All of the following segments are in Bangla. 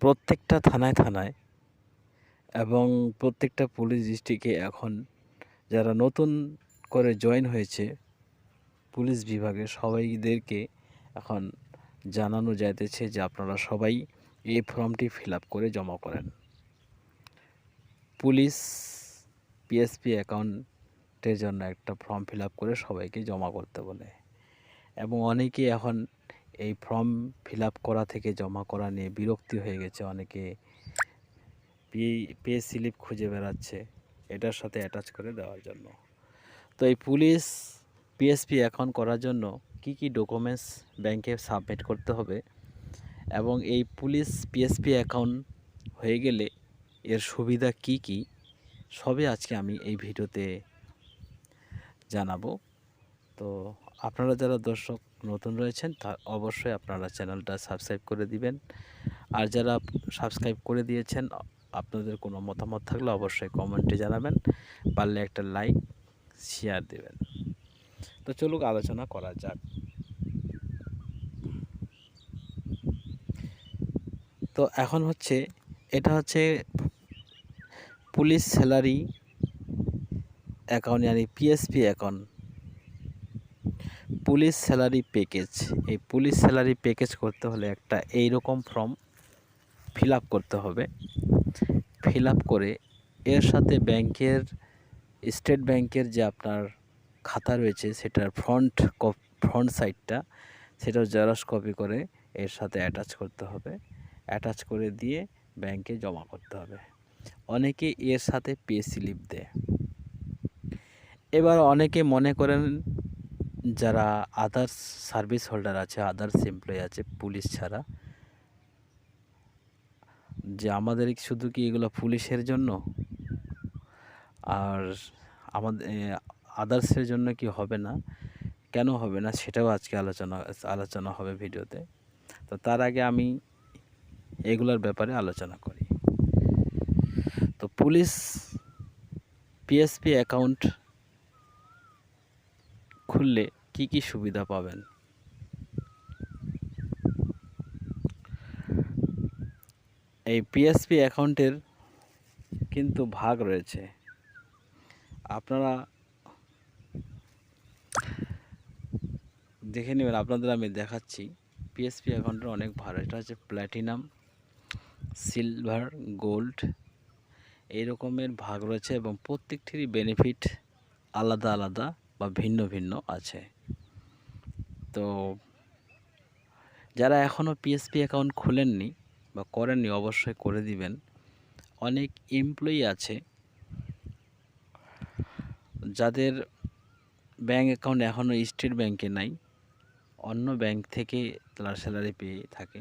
প্রত্যেকটা থানায় থানায় এবং প্রত্যেকটা পুলিশ ডিস্ট্রিক্টে এখন যারা নতুন করে জয়েন হয়েছে পুলিশ বিভাগে সবাইদেরকে এখন জানানো যাইতেছে যে আপনারা সবাই এই ফর্মটি ফিল করে জমা করেন। পুলিশ পিএসপি অ্যাকাউন্টের জন্য একটা ফর্ম ফিল করে সবাইকে জমা করতে বলে এবং অনেকে এখন এই ফর্ম ফিল করা থেকে জমা করা নিয়ে বিরক্তি হয়ে গেছে অনেকে। পে স্লিপ খুঁজে বেড়াচ্ছে। এটার সাথে অ্যাটাচ করে দেওয়ার জন্য। তো এই পুলিশ পিএসপি অ্যাকাউন্ট করার জন্য কি কি ডকুমেন্টস ব্যাংকে সাবমিট করতে হবে? এবং এই পুলিশ পিএসপি অ্যাকাউন্ট হয়ে গেলে এর সুবিধা কি কি? সবই আজকে আমি এই ভিডিওতে জানাব। তো আপনারা যারা দর্শক নতুন রয়েছেন, তা অবশ্যই আপনারা চ্যানেলটা সাবস্ক্রাইব করে দিবেন। আর যারা সাবস্ক্রাইব করে দিয়েছেন, আপনাদের কোনো মতামত থাকলে অবশ্যই কমেন্টে জানাবেন, পারলে একটা লাইক, শেয়ার দেবেন। তো চলুক, আলোচনা করা যাক। তো এখন হচ্ছে, এটা হচ্ছে police salary account yani PSP account. Police salary package. এই পুলিশ স্যালারি প্যাকেজ করতে হলে একটা এই রকম ফর্ম ফিল করতে হবে। ফিল করে এর সাথে ব্যাংকের, স্টেট ব্যাংকের যে আপনার খাতা রয়েছে, সেটার ফ্রন্ট ফ্রন্ট সাইডটা, সেটাও জেরক্স কপি করে এর সাথে অ্যাটাচ করতে হবে। অ্যাটাচ করে দিয়ে ব্যাংকে জমা করতে হবে। অনেকে এর সাথে পে স্লিপ দেয়। এবার অনেকে মনে করেন যারা আদার্স সার্ভিস হোল্ডার আছে আদার্স এমপ্লয়ি আছে পুলিশ ছাড়া, যে আমাদের শুধু কি এগুলো পুলিশের জন্য? আর আমাদের আদার্সের জন্য কি হবে না? কেন হবে না? সেটাও আজকে আলোচনা আলোচনা হবে ভিডিওতে। তো তার আগে আমি এগুলোর ব্যাপারে আলোচনা করি। তো পুলিশ পিএসপি অ্যাকাউন্ট খুললে কি কি সুবিধা পাবেন? এই পিএসপি অ্যাকাউন্টের কিন্তু ভাগ রয়েছে। আপনারা দেখে নেবেন, আপনাদের আমি দেখাচ্ছি। পিএসপি অ্যাকাউন্টের অনেক ভালো এটা হচ্ছে প্ল্যাটিনাম সিলভার গোল্ড এই রকমের ভাগ রয়েছে এবং প্রত্যেকটিরই বেনিফিট আলাদা আলাদা বা ভিন্ন ভিন্ন আছে। তো যারা এখনও পিএসপি অ্যাকাউন্ট খুলেননি বা করেননি, অবশ্যই করে দিবেন। অনেক এমপ্লয়ি আছে যাদের ব্যাঙ্ক অ্যাকাউন্ট এখনও স্টেট ব্যাংকে নাই, অন্য ব্যাংক থেকে তারা স্যালারি পেয়ে থাকে।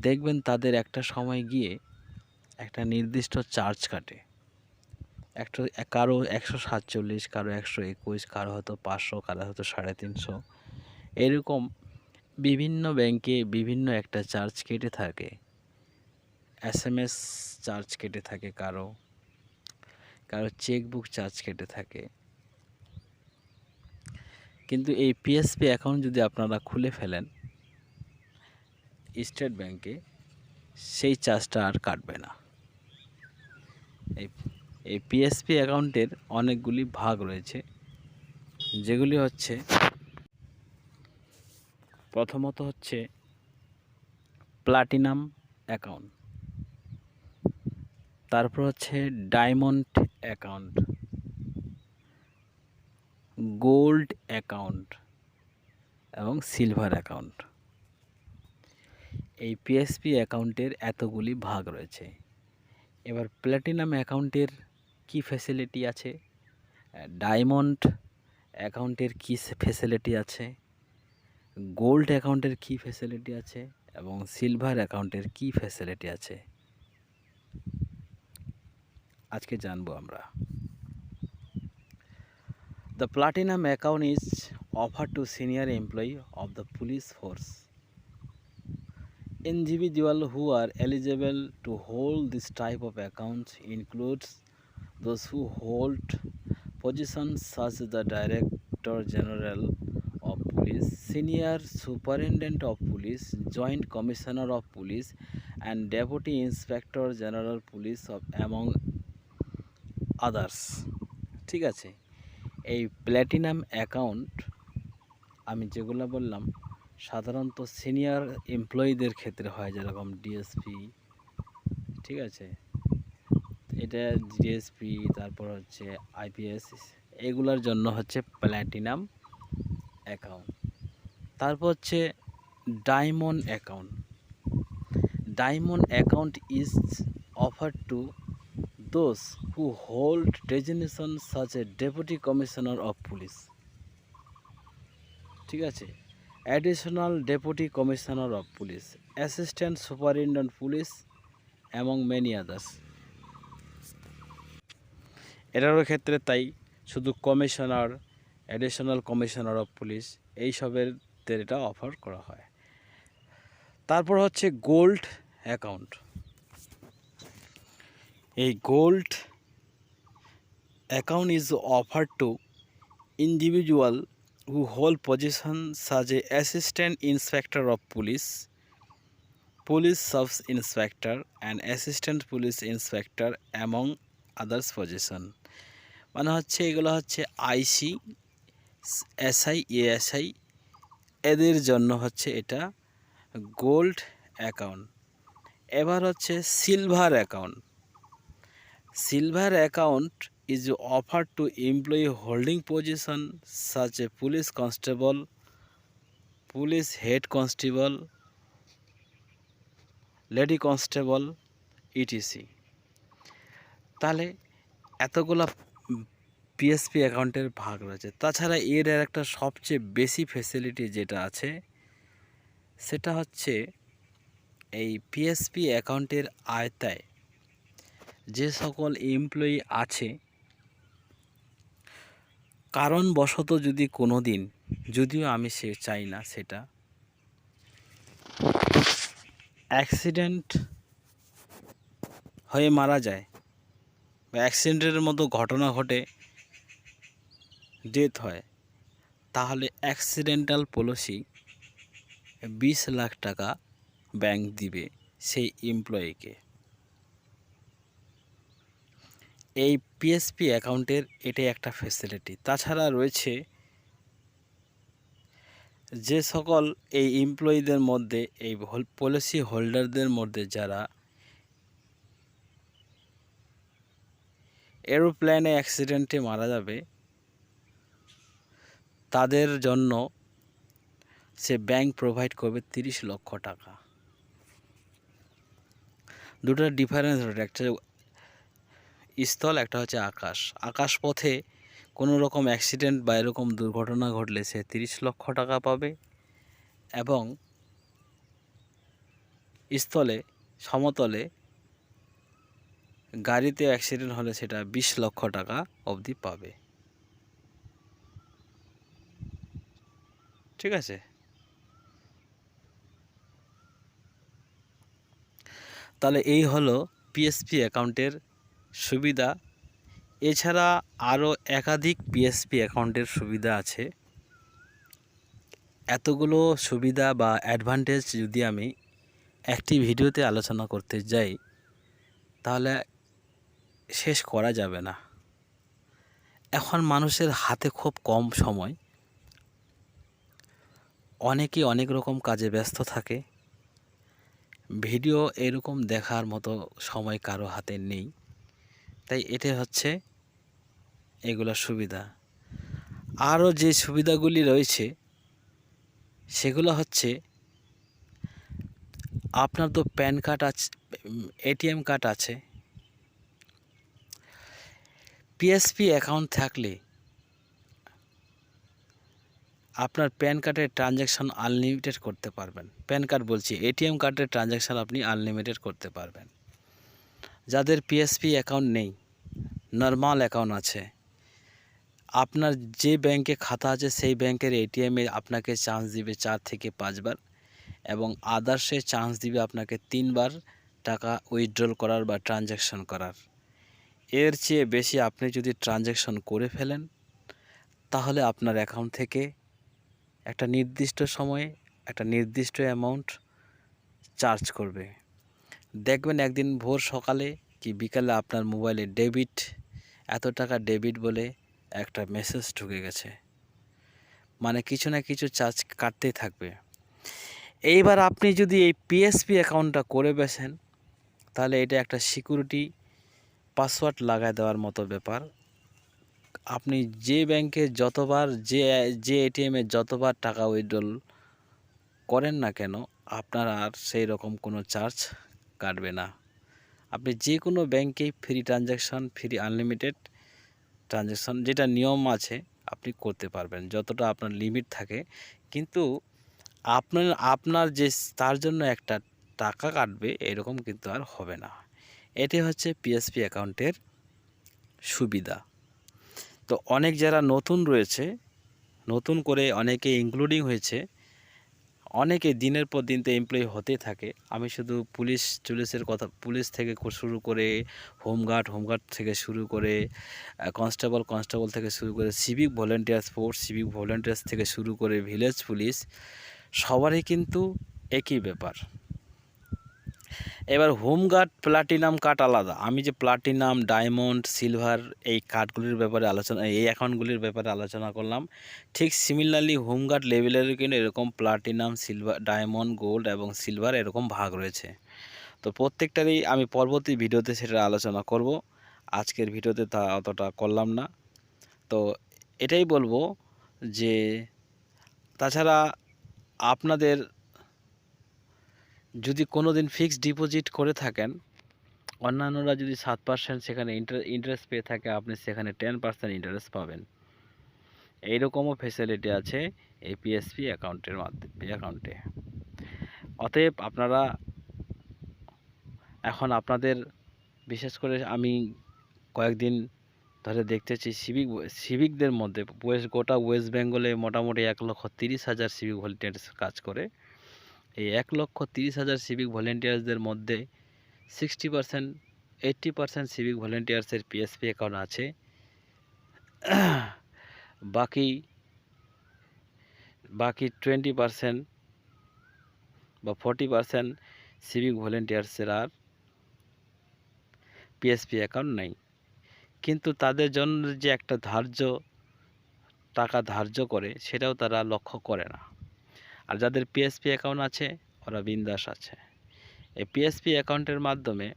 দেখবেন তাদের একটা সময় গিয়ে একটা নির্দিষ্ট চার্জ কাটে। একটা, কারও একশো সাতচল্লিশ, কারও একশো একুশ, কারও হয়তো পাঁচশো, কারও হয়তো সাড়ে তিনশো। এরকম বিভিন্ন ব্যাংকে বিভিন্ন একটা চার্জ কেটে থাকে। এস এম এস চার্জ কেটে থাকে কারও কারও চেকবুক চার্জ কেটে থাকে। কিন্তু এই পিএসপি অ্যাকাউন্ট যদি আপনারা খুলে ফেলেন, স্টেট ব্যাংকে সেই চার্জটা আর কাটবে না। এই এই পিএসপি অ্যাকাউন্টের অনেকগুলি ভাগ রয়েছে, যেগুলি হচ্ছে প্রথমত হচ্ছে প্লাটিনাম অ্যাকাউন্ট তারপর হচ্ছে ডায়মন্ড অ্যাকাউন্ট গোল্ড অ্যাকাউন্ট এবং সিলভার অ্যাকাউন্ট এই পিএসপি অ্যাকাউন্টের এতগুলি ভাগ রয়েছে। এবার প্ল্যাটিনাম অ্যাকাউন্টের কি ফ্যাসিলিটি আছে? ডায়মন্ড অ্যাকাউন্টের কী ফ্যাসিলিটি আছে? গোল্ড অ্যাকাউন্টের কি ফ্যাসিলিটি আছে এবং সিলভার অ্যাকাউন্টের কি ফ্যাসিলিটি আছে? আজকে জানব আমরা। The platinum account is offer to senior employee of the police force individual who are eligible to hold this type of account includes those who hold position such the director general police senior superintendent of police, joint commissioner of police and deputy inspector general police of among others ঠিক আছে, এই প্ল্যাটিনাম অ্যাকাউন্ট আমি যেগুলো বললাম, সাধারণত সিনিয়র এমপ্লয়ীদের ক্ষেত্রে হয় যেরকম ডিএসপি ঠিক আছে, এটা ডিএসপি তারপর হচ্ছে আইপিএস এগুলোর জন্য হচ্ছে প্ল্যাটিনাম অ্যাকাউন্ট তারপর হচ্ছে diamond account. Diamond account is offer to those who hold designation such a deputy commissioner of police. ঠিক আছে? Additional deputy commissioner of police, assistant superintendent police, এবং মেনি আদার্স। এটারও ক্ষেত্রে তাই শুধু commissioner, additional commissioner of police, এইসবের ভক্তের এটা অফার করা হয়। তারপর হচ্ছে গোল্ড অ্যাকাউন্ট এই gold account is offer to individual who hold position such a assistant inspector of police police sub inspector and assistant police inspector among others position মানে হচ্ছে এগুলো হচ্ছে আইসি এসআই এএসআই এদের জন্য হচ্ছে এটা গোল্ড অ্যাকাউন্ট। এবার হচ্ছে silver account. Silver account is offer to employee holding position such a police constable, police head constable, lady constable, ETC. তাহলে এতগুলা পিএসপি অ্যাকাউন্টের ভাগ রয়েছে। তাছাড়া এর একটা সবচেয়ে বেশি ফেসিলিটি যেটা আছে, সেটা হচ্ছে এই পিএসপি অ্যাকাউন্টের আয়তায় যে সকল এমপ্লয়ি আছে, কারণবশত যদি কোনো দিন যদিও আমি সে চাই না সেটা অ্যাক্সিডেন্ট হয়ে মারা যায় বা অ্যাক্সিডেন্টের মতো ঘটনা ঘটে ডেথ হয়, তাহলে অ্যাক্সিডেন্টাল পলিসি বিশ লাখ টাকা ব্যাংক দিবে সেই এমপ্লয়িকে এই পিএসপি অ্যাকাউন্টের এটাই একটা ফেসিলিটি তাছাড়া রয়েছে যে সকল এই এমপ্লয়ীদের মধ্যে, এই পলিসি হোল্ডারদের মধ্যে যারা এরোপ্লেনে অ্যাক্সিডেন্টে মারা যাবে তাদের জন্য সে ব্যাংক প্রোভাইড করবে তিরিশ লক্ষ টাকা। দুটোর ডিফারেন্স রয়েছে একটা স্থল, একটা হচ্ছে আকাশ। আকাশ পথে কোনো রকম অ্যাক্সিডেন্ট বা এরকম দুর্ঘটনা ঘটলে সে তিরিশ লক্ষ টাকা পাবে এবং স্থলে, সমতলে গাড়িতে অ্যাক্সিডেন্ট হলে সেটা বিশ লক্ষ টাকা অবধি পাবে। ঠিক আছে। তাহলে এই হলো পিএসপি অ্যাকাউন্টের সুবিধা। এছাড়া আরও একাধিক পিএসপি অ্যাকাউন্টের সুবিধা আছে। এতগুলো সুবিধা বা অ্যাডভান্টেজ যদি আমি একটি ভিডিওতে আলোচনা করতে যাই, তাহলে শেষ করা যাবে না। এখন মানুষের হাতে খুব কম সময়। অনেকে অনেক রকম কাজে ব্যস্ত থাকে। ভিডিও এরকম দেখার মতো সময় কারও হাতে নেই। তাই এটা হচ্ছে এগুলো সুবিধা। আরও যে সুবিধাগুলি রয়েছে, সেগুলো হচ্ছে আপনার তো প্যান কার্ড আছে, এটিএম কার্ড আছে। পিএসপি অ্যাকাউন্ট থাকলে আপনার প্যান কার্ডের ট্রানজ্যাকশন আনলিমিটেড করতে পারবেন। প্যান কার্ড বলছি, এটিএম কার্ডের ট্রানজ্যাকশান আপনি আনলিমিটেড করতে পারবেন। যাদের পিএসপি অ্যাকাউন্ট নেই নর্মাল অ্যাকাউন্ট আছে, আপনার যে ব্যাংকে খাতা আছে, সেই ব্যাংকের এটিএমে আপনাকে চান্স দিবে চার থেকে পাঁচবার এবং আদার্সে চান্স দিবে আপনাকে তিনবার টাকা উইথড্রল করার বা ট্রানজ্যাকশন করার। এর চেয়ে বেশি আপনি যদি ট্রানজ্যাকশন করে ফেলেন, তাহলে আপনার অ্যাকাউন্ট থেকে একটা নির্দিষ্ট সময়ে, একটা নির্দিষ্ট অ্যামাউন্ট চার্জ করবে। দেখবেন একদিন ভোর সকালে কি বিকালে আপনার মোবাইলে ডেবিট এত টাকা ডেবিট বলে একটা মেসেজ ঢুকে গেছে। মানে কিছু না কিছু চার্জ কাটতেই থাকবে। এইবার আপনি যদি এই পিএসপি অ্যাকাউন্টটা করে বেছেন, তাহলে এটা একটা সিকিউরিটি পাসওয়ার্ড লাগায় দেওয়ার মতো ব্যাপার। আপনি যে ব্যাংকে যতবার, যে যে এটিএমে যতবার টাকা উইথড্রল করেন না কেন, আপনার আর সেই রকম কোনো চার্জ কাটবে না। আপনি যে কোনো ব্যাংকেই free transaction free unlimited transaction যেটা নিয়ম আছে, আপনি করতে পারবেন। যতটা আপনার লিমিট থাকে। কিন্তু আপনার আপনার যে, তার জন্য একটা টাকা কাটবে, এরকম কিন্তু আর হবে না। এটি হচ্ছে পিএসপি অ্যাকাউন্টের সুবিধা। তো অনেক যারা নতুন রয়েছে, নতুন করে অনেকে ইনক্লুডিং হয়েছে, অনেকে দিনের পর দিন তো এমপ্লয়ি হতে থাকে। আমি শুধু পুলিশ টুলিশের কথা, পুলিশ থেকে শুরু করে হোমগার্ড হোমগার্ড থেকে শুরু করে কনস্টেবল কনস্টেবল থেকে শুরু করে civic volunteers force civic volunteers থেকে শুরু করে ভিলেজ পুলিশ, সবারই কিন্তু একই ব্যাপার। এবার হোম গার্ড প্লাটিনাম কার্ড আলাদা। আমি যে প্লাটিনাম, ডায়মন্ড, সিলভার এই কার্ডগুলির ব্যাপারে আলোচনা, এই অ্যাকাউন্টগুলির ব্যাপারে আলোচনা করলাম। ঠিক সিমিলারলি হোম গার্ড লেভেলেরও কিন্তু এরকম প্লাটিনাম, সিলভার, ডায়মন্ড, গোল্ড এবং সিলভার এরকম ভাগ রয়েছে। তো প্রত্যেকটারই আমি পরবর্তী ভিডিওতে সেটা আলোচনা করব। আজকের ভিডিওতে তা অতটা করলাম না। তো এটাই বলব যে তাছাড়া আপনাদের যদি কোনো দিন ফিক্সড ডিপোজিট করে থাকেন, অন্যান্যরা যদি সাত পার্সেন্ট সেখানে ইন্টারেস্ট পেয়ে থাকে, আপনি সেখানে টেন পার্সেন্ট ইন্টারেস্ট পাবেন। এইরকমও ফেসিলিটি আছে এই পিএসপি অ্যাকাউন্টের মাধ্যমে অ্যাকাউন্টে অতএব আপনারা এখন আপনাদের, বিশেষ করে আমি কয়েকদিন ধরে দেখতেছি সিভিক সিভিকদের মধ্যে গোটা ওয়েস্ট বেঙ্গলে মোটামুটি এক লক্ষ তিরিশ হাজার সিভিক ভলেন্টিয়ার্স কাজ করে। এই এক লক্ষ তিরিশ হাজার সিভিক ভলেন্টিয়ার্সদের মধ্যে sixty percent eighty percent civic ভলেন্টিয়ার্সের PSP account আছে। বাকি বাকি টোয়েন্টি পার্সেন্ট বা ফর্টি পার্সেন্ট সিভিক ভলেন্টিয়ার্সের আর পিএসপি অ্যাকাউন্ট নেই। কিন্তু তাদের জন্য যে একটা ধার্য, টাকা ধার্য করে, সেটাও তারা লক্ষ্য করে না। আর যাদের পিএসপি অ্যাকাউন্ট আছে, ওরা বিন্দাস আছে। এই পিএসপি অ্যাকাউন্টের মাধ্যমে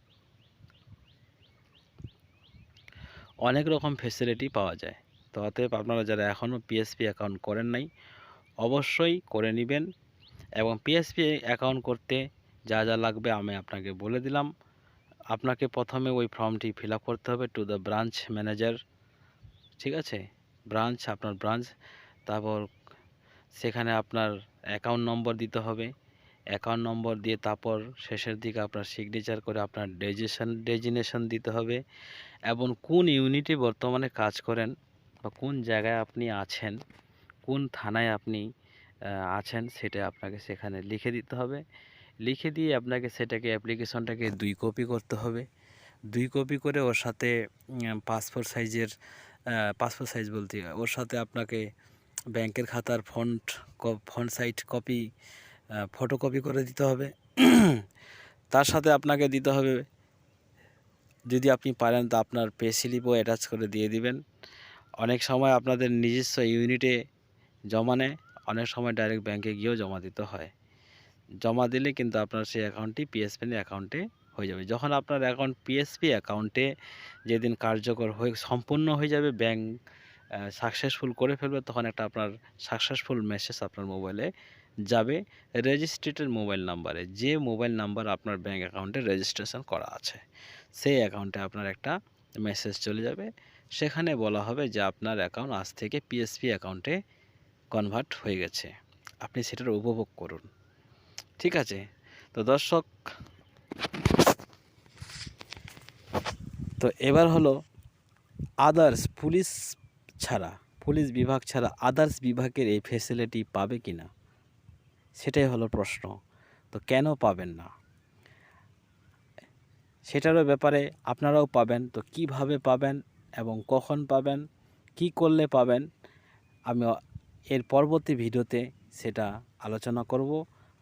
অনেক রকম ফেসিলিটি পাওয়া যায়। তো অতএব আপনারা যারা এখনও পিএসপি অ্যাকাউন্ট করেন নাই, অবশ্যই করে নেবেন এবং পিএসপি অ্যাকাউন্ট করতে যা যা লাগবে আমি আপনাকে বলে দিলাম। আপনাকে প্রথমে ওই ফর্মটি ফিল করতে হবে টু দ্য ব্রাঞ্চ ম্যানেজার ঠিক আছে? ব্রাঞ্চ আপনার ব্রাঞ্চ তারপর সেখানে আপনার অ্যাকাউন্ট নম্বর দিতে হবে। অ্যাকাউন্ট নম্বর দিয়ে তারপর শেষের দিকে আপনার সিগনেচার করে আপনার ডেজিশন ডেজিনেশন দিতে হবে। এবং কোন ইউনিটে বর্তমানে কাজ করেন বা কোন জায়গায় আপনি আছেন, কোন থানায় আপনি আছেন সেটা আপনাকে সেখানে লিখে দিতে হবে। লিখে দিয়ে আপনাকে সেটাকে অ্যাপ্লিকেশনটাকে দুই কপি করতে হবে। দুই কপি করে ওর সাথে পাসপোর্ট সাইজের পাসপোর্ট সাইজ বলতে, ওর সাথে আপনাকে ব্যাংকের খাতার front front side copy photocopy করে দিতে হবে। তার সাথে আপনাকে দিতে হবে, যদি আপনি পারেন তো আপনার পে স্লিপও অ্যাটাচ করে দিয়ে দিবেন। অনেক সময় আপনাদের নিজস্ব ইউনিটে জমা নেয়, অনেক সময় ডাইরেক্ট ব্যাংকে গিয়েও জমা দিতে হয়। জমা দিলে কিন্তু আপনার সেই অ্যাকাউন্টটি পিএসপি অ্যাকাউন্টে হয়ে যাবে। যখন আপনার অ্যাকাউন্ট পিএসপি অ্যাকাউন্টে যেদিন কার্যকর হয়ে, সম্পূর্ণ হয়ে যাবে, ব্যাংক সাকসেসফুল করে ফেলবে, তখন একটা আপনার সাকসেসফুল মেসেজ আপনার মোবাইলে যাবে। রেজিস্ট্রেটেড মোবাইল নাম্বারে যে মোবাইল নাম্বার আপনার ব্যাঙ্ক অ্যাকাউন্টে রেজিস্ট্রেশন করা আছে, সেই অ্যাকাউন্টে আপনার একটা মেসেজ চলে যাবে। সেখানে বলা হবে যে, আপনার অ্যাকাউন্ট আজ থেকে পিএসপি অ্যাকাউন্টে কনভার্ট হয়ে গেছে। আপনি সেটার উপভোগ করুন। ঠিক আছে? তো দর্শক, তো এবার হলো আদার্স পুলিশ ছাড়া, পুলিশ বিভাগ ছাড়া আদার্স বিভাগের এই ফেসিলিটি পাবে কি না? সেটাই হলো প্রশ্ন। তো কেন পাবেন না? সেটারও ব্যাপারে আপনারাও পাবেন। তো কীভাবে পাবেন এবং কখন পাবেন? কি করলে পাবেন? আমি এর পরবর্তী ভিডিওতে সেটা আলোচনা করব।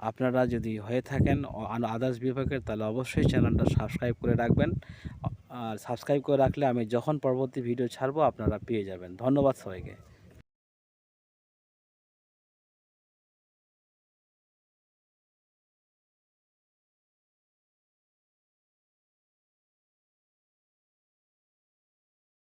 আপনারা যদি হয়ে থাকেন আদার্স বিভাগের, তাহলে অবশ্যই চ্যানেলটা সাবস্ক্রাইব করে রাখবেন। আর সাবস্ক্রাইব করে রাখলে আমি যখন পরবর্তী ভিডিও ছাড়বো আপনারা পেয়ে যাবেন। ধন্যবাদ সবাইকে।